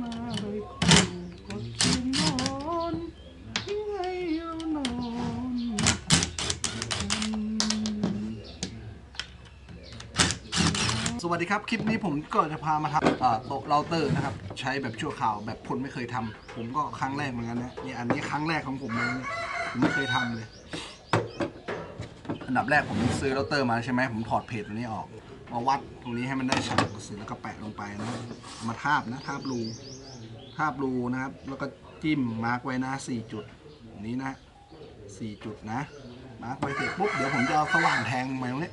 มาเลยคู่กดเสียงนอนที่ให้เรานอนสวัสดีครับ คลิปนี้ผมก็จะพามาทำอ่าโต๊ะเราเตอร์นะครับ ใช้แบบชั่วคราวแบบคนไม่เคยทำผมก็ครั้งแรกเหมือนกันนะนี่อันนี้ครั้งแรกของผมเลยผมไม่เคยทำเลย อันดับแรกผมซื้อเราเตอร์มาใช่ไหมผมถอดเพจตัวนี้ออก มาวัดตรงนี้ให้มันได้ฉากกระสือแล้วก็แปะลงไปนะมาทาบนะทาบรูทาบรูนะครับ แล้วก็จิ้มมาร์กไว้นะสี่จุดนี้นะสี่จุดนะมาร์กไว้เสร็จปุ๊บเดี๋ยวผมจะเอาสว่านแทงมาตรงนี้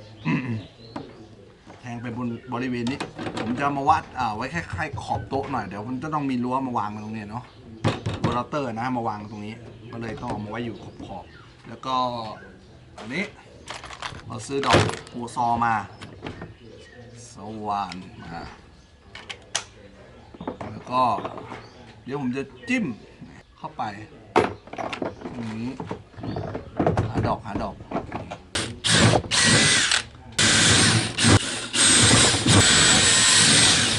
แทงไปบนบริเวณนี้ ผมจะมาวัดอ่าไว้แค่ใกล้ขอบโต๊ะหน่อยเดี๋ยวมันจะต้องมีรั้วมาวางตรงนี้เนาะรั้วเราเตอร์นะมาวางตรงนี้ ก็เลยต้องเอามาไว้อยู่ขอบขอบๆแล้วก็อันนี้เราซื้อดอกปูซอมา สว่านมาแล้วก็ เดี๋ยวผมจะจิ้มเข้าไปอย่างนี้หาดอกหาดอก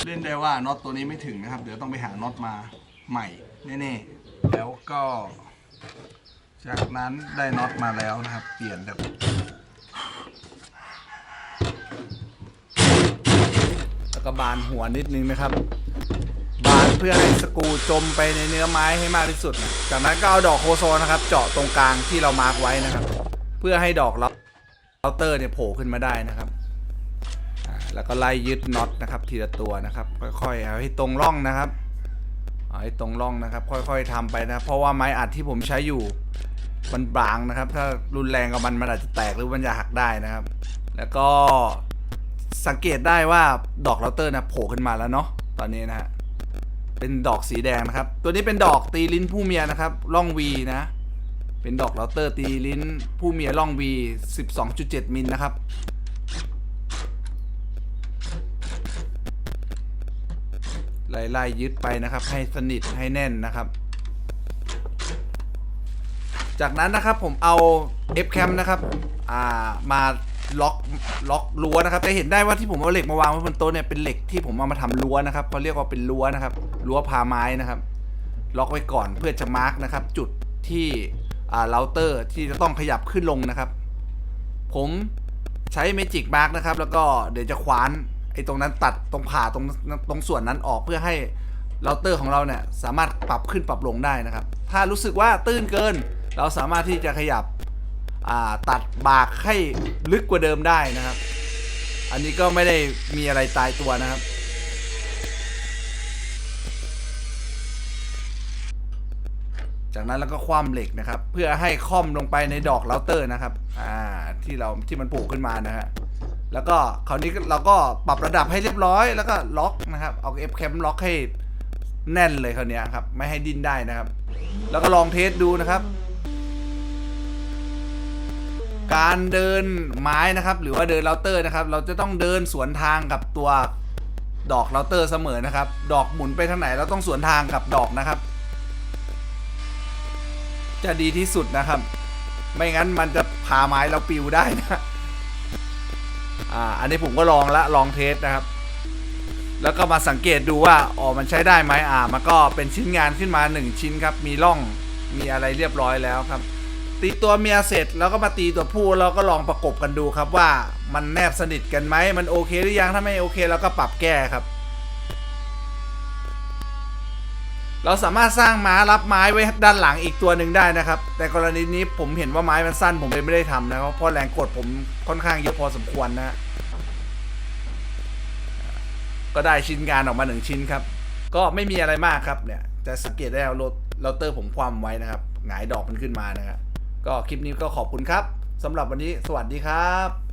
เล่นได้ว่าน็อตตัวนี้ไม่ถึงนะครับ เดี๋ยวต้องไปหาน็อตมาใหม่แน่ๆแล้วก็ จากนั้นได้น็อตมาแล้วนะครับ เปลี่ยนแบบ แล้ว ก็บานหัวนิดนึงนะครับ บานเพื่อให้สกูจมไปในเนื้อไม้ให้มากที่สุดนะจากนั้นก็เอาดอกโคโซนะครับ เจาะตรงกลางที่เรามาร์กไว้นะครับ เพื่อให้ดอกเราเตอร์เนี่ยโผล่ขึ้นมาได้นะครับแล้วก็ไล่ยึดน็อตนะครับ ทีละตัวนะครับ ค่อยๆเอาให้ตรงร่องนะครับเอาให้ตรงร่องนะครับ ค่อยๆทำไปนะเพราะว่าไม้อัดที่ผมใช้อยู่มันบางนะครับ ถ้ารุนแรงกับมันมันอาจจะแตกหรือมันจะหักได้นะครับ แล้วก็ สังเกตได้ว่าดอกเราเตอร์นะโผล่ขึ้นมาแล้วเนาะตอนนี้นะฮะเป็นดอกสีแดงนะครับ ตัวนี้เป็นดอกตีลิ้นผู้เมียนะครับร่องวีนะ เป็นดอกเราเตอร์ตีลิ้นผู้เมียร่องวี12.7 มิลนะครับไล่ไล่ยึดไปนะครับ ให้สนิทให้แน่นนะครับ จากนั้นนะครับผมเอา F cam นะครับ อ่ามา ล็อกล็อกรั้วนะครับจะเห็นได้ว่าที่ผมเอาเหล็กมาวางไว้บนโต๊ะเนี่ยเป็นเหล็กที่ผมเอามาทำรั้วนะครับเขาเรียกว่าเป็นรั้วนะครับรั้วพาไม้นะครับ ล็อกไว้ก่อนเพื่อจะมาร์กนะครับ จุดที่อ่าเราเตอร์ที่จะต้องขยับขึ้นลงนะครับ ผมใช้เมจิกมาร์กนะครับ แล้วก็เดี๋ยวจะคว้านไอ้ตรงนั้นตัดตรงผ่าตรงตรงส่วนนั้นออกเพื่อให้เราเตอร์ของเราเนี่ยสามารถปรับขึ้นปรับลงได้นะครับ ถ้ารู้สึกว่าตื้นเกิน เราสามารถที่จะขยับ ตัดบากให้ลึกกว่าเดิมได้นะครับ อันนี้ก็ไม่ได้มีอะไรตายตัวนะครับ จากนั้นแล้วก็คว่ำเหล็กนะครับ เพื่อให้ค่อมลงไปในดอกเราเตอร์นะครับอ่าที่เราที่มันปลูกขึ้นมานะฮะแล้วก็คราวนี้เราก็ปรับระดับให้เรียบร้อย แล้วก็ล็อกนะครับ เอาเอฟแคมล็อกให้แน่นเลยคราวนี้ครับ ไม่ให้ดิ้นได้นะครับ แล้วก็ลองเทสดูนะครับ การเดินไม้นะครับ หรือว่าเดินเราเตอร์นะครับ เราจะต้องเดินสวนทางกับตัวดอกเราเตอร์เสมอนะครับ ดอกหมุนไปทางไหนเราต้องสวนทางกับดอกนะครับ จะดีที่สุดนะครับ ไม่งั้นมันจะพาไม้เราปิวได้นะอ่าอันนี้ผมก็ลองละลองเทสนะครับ แล้วก็มาสังเกตดูว่าอ๋อมันใช้ได้ไหมอ่ามันก็เป็นชิ้นงานขึ้นมา 1 ชิ้นครับ มีร่องมีอะไรเรียบร้อยแล้วครับ ตีตัวเมียเสร็จแล้วก็มาตีตัวผู้แล้วก็ลองประกบกันดูครับว่ามันแนบสนิทกันไหมมันโอเคหรือยังถ้าไม่โอเคเราก็ปรับแก้ครับ เราสามารถสร้างม้ารับไม้ไว้ด้านหลังอีกตัวหนึ่งได้นะครับ แต่กรณีนี้ผมเห็นว่าไม้มันสั้นผมเลยไม่ได้ทำนะครับเพราะแรงกดผมค่อนข้างเยอะพอสมควรนะก็ได้ชิ้นงานออกมาหนึ่งชิ้นครับ ก็ไม่มีอะไรมากครับเนี่ยจะสังเกตได้ว่าเราเตอร์ผมคว่ำไว้นะครับหงายดอกมันขึ้นมานะครับ ก็คลิปนี้ก็ขอบคุณครับสำหรับวันนี้สวัสดีครับ